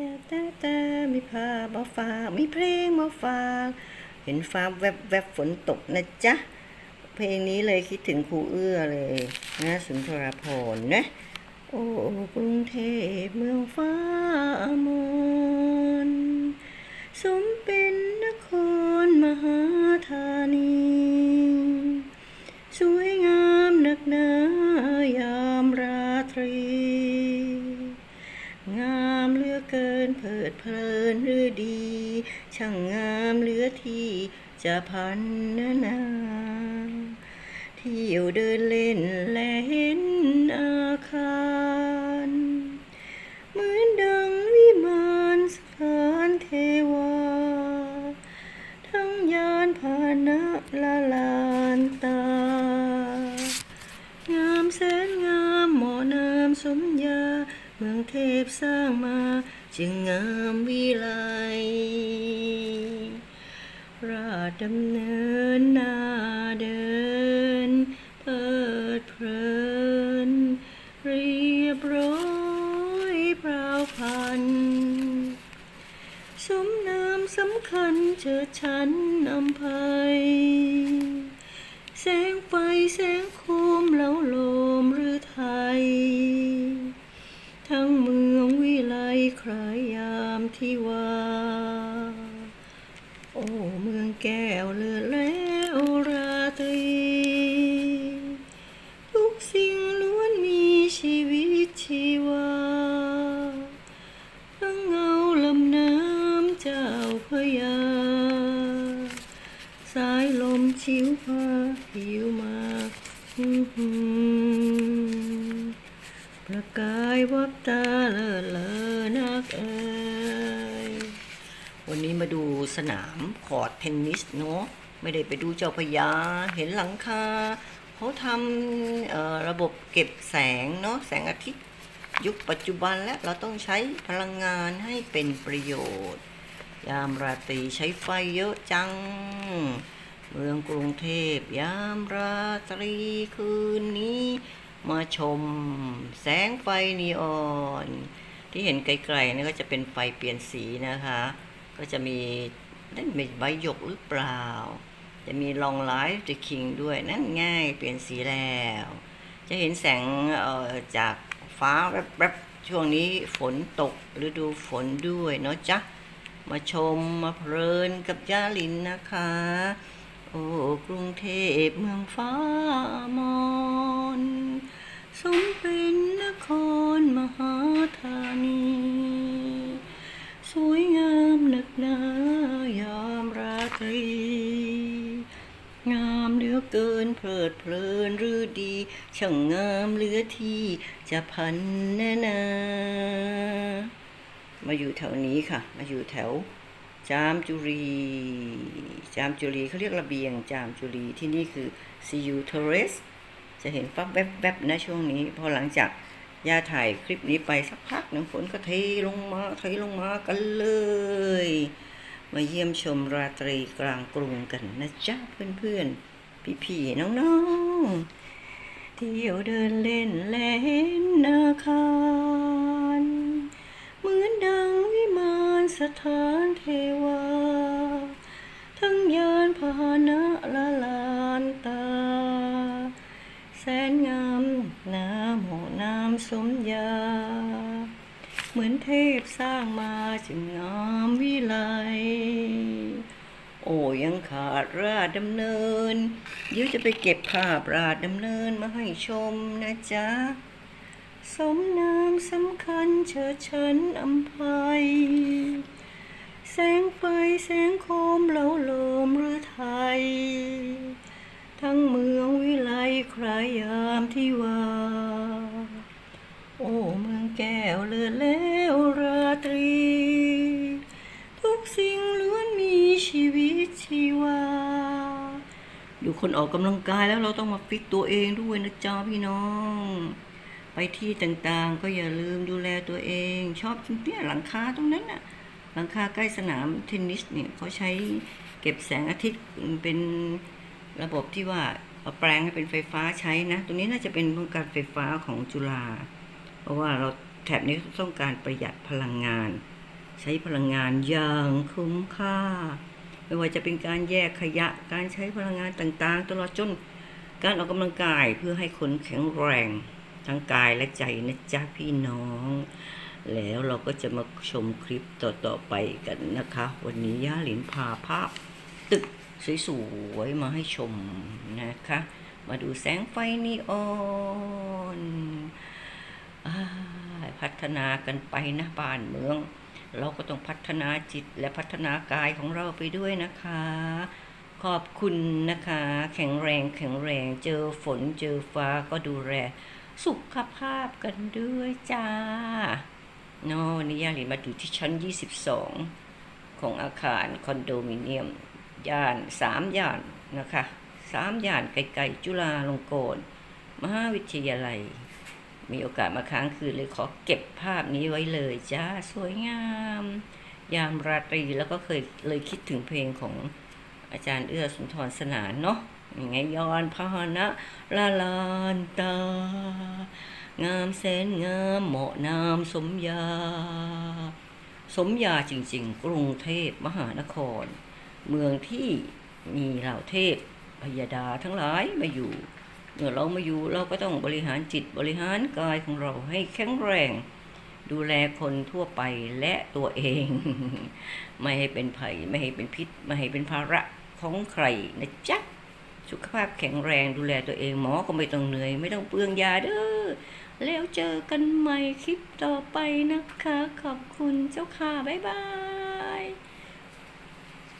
แต่แต่แต่มีภาพมาฝากมีเพลงมาฝากเห็นฟ้าแวบแวบฝนตกนะจ๊ะ เพลงนี้เลยคิดถึงครูเอื้อเลยนะสุนทรภรณ์นะโอ้กรุงเทพเมืองฟ้ามนสมเป็นนครมหาธานี สวยงามนักหนายามราตรี งามเหลือเกิ นเพิดเพลินหรือดี ช่างงามเหลือที่จะพันนานาเที่ยวเดินเล่นและเห็น จึงงามวิไลราดำเนินนาเดินเปิดเพลิน เรียบร้อยพราวพัน สมนามสำคัญเชิดชันอำไพแสงไฟแสงโคมเหลาโล ยา ประกายวับตาเลอเลอนักเอ่ยวันนี้มาดูสนามคอร์ตเทนนิสเนาะไม่ได้ไปดูเจ้าพยา เห็นหลังคาเขาทำระบบเก็บแสงเนาะแสงอาทิตย์ ยุคปัจจุบันและเราต้องใช้พลังงานให้เป็นประโยชน์ ยามราตรีใช้ไฟเยอะจัง เมืองกรุงเทพยามราตรีคืนนี้ มาชมแสงไฟนีออน ที่เห็นไกลๆนี่ก็จะเป็นไฟเปลี่ยนสีนะคะ ก็จะมีนั่นเป็นใบหยกหรือเปล่า จะมีลองไลฟ์จะคิงด้วยนั่นง่ายเปลี่ยนสีแล้ว จะเห็นแสงจากฟ้าแวบๆช่วงนี้ฝนตกฤดูฝนด้วยเนาะจ๊ะมาชมมาเพลินกับย่าลินนะคะ โอ้กรุงเทพเมืองฟ้ามน สมเป็นนครมหาธานี สวยงามหนักหนายามราตรี งามเหลือเกินเพลิดเพลินหรือดี ช่างงามเหลือที่จะพันนานามาอยู่แถวนี้ค่ะ มาอยู่แถว จามจุรี จามจุรีเขาเรียกระเบียง จามจุรีที่นี่คือ CU Terrace จะเห็นฟับแวบๆนะช่วงนี้ พอหลังจากย่าถ่ายคลิปนี้ไปสักพักหนึ่งฝนก็เทลงมาเทลงมากันเลย มาเยี่ยมชมราตรีกลางกรุงกันนะจ๊ะเพื่อนๆ พี่ๆ น้องๆ เที่ยวเดินเล่นและเห็นาคารเหมือนดังวิมานสถานเทวา ทั้งยานพาหนะละลานตา แสนงามน้ำโหน้ำ สมยา เหมือนเทพสร้างมาจึงงามวิไล โอ้ยังขาดราชดำเนิน เดี๋ยวจะไปเก็บภาพราชดำเนินมาให้ชมนะจ๊ะ สมนามสำคัญเชิดชันอำไพยแสงไฟแสงโคมเหลา ก้วเลือนแล้วราตรี ทุกสิ่งล้วนมีชีวิตชีวา ดูคนออกกำลังกายแล้วเราต้องมาฟิตตัวเองด้วยนะจ๊ะพี่น้อง ไปที่ต่างๆก็อย่าลืมดูแลตัวเอง ชอบเนี่ยหลังคาตรงนั้นน่ะ หลังคาใกล้สนามเทนนิสเนี่ยเขาใช้เก็บแสงอาทิตย์เป็นระบบที่ว่าเอาแปลงให้เป็นไฟฟ้าใช้นะ ตรงนี้น่าจะเป็นโครงการไฟฟ้าของจุฬา เพราะว่าเรา แถบนี้ต้องการประหยัดพลังงาน ใช้พลังงานอย่างคุ้มค่า ไม่ว่าจะเป็นการแยกขยะการใช้พลังงานต่างๆ ตลอดจนการออกกำลังกายเพื่อให้คนแข็งแรงทั้งกายและใจนะจ๊ะพี่น้อง แล้วเราก็จะมาชมคลิปต่อๆไปกันนะคะ วันนี้ย่าหลินพาภาพ ตึกสวยๆมาให้ชมนะคะ มาดูแสงไฟนีออนอา พัฒนากันไปนะบ้านเมือง เราก็ต้องพัฒนาจิตและพัฒนากายของเราไปด้วยนะคะ ขอบคุณนะคะ แข็งแรงแข็งแรงเจอฝนเจอฟ้าก็ดูแลสุขภาพกันด้วยจ้าโน่นี่ย่าลินมาอยู่ที่ชั้น 22 ของอาคารคอนโดมิเนียม ย่านสามย่านนะคะสามย่านไกลๆจุฬาลงกรณ์มหาวิทยาลัย มีโอกาสมาค้างคืนเลยขอเก็บภาพนี้ไว้เลยจ้าสวยงาม ยามราตรีแล้วก็เคยเลยคิดถึงเพลงของอาจารย์เอื้อสุนทรสนานเนาะยังไงย้อนพานะละลานตา งามแสนงามเหมาะนามสมยา สมยาจริงๆ กรุงเทพมหานคร เมืองที่มีเหล่าเทพพยดาทั้งหลายมาอยู่ เมื่อเรามาอยู่เราก็ต้องบริหารจิตบริหารกายของเราให้แข็งแรง ดูแลคนทั่วไปและตัวเอง ไม่ให้เป็นภัยไม่ให้เป็นพิษ ไม่ให้เป็นภาระของใครนะจ๊ะสุขภาพแข็งแรงดูแลตัวเองหมอก็ไม่ต้องเหนื่อย ไม่ต้องเปลืองยาเด้อแล้วเจอกันใหม่คลิปต่อไปนะคะ ขอบคุณเจ้าค่ะ บ๊ายบาย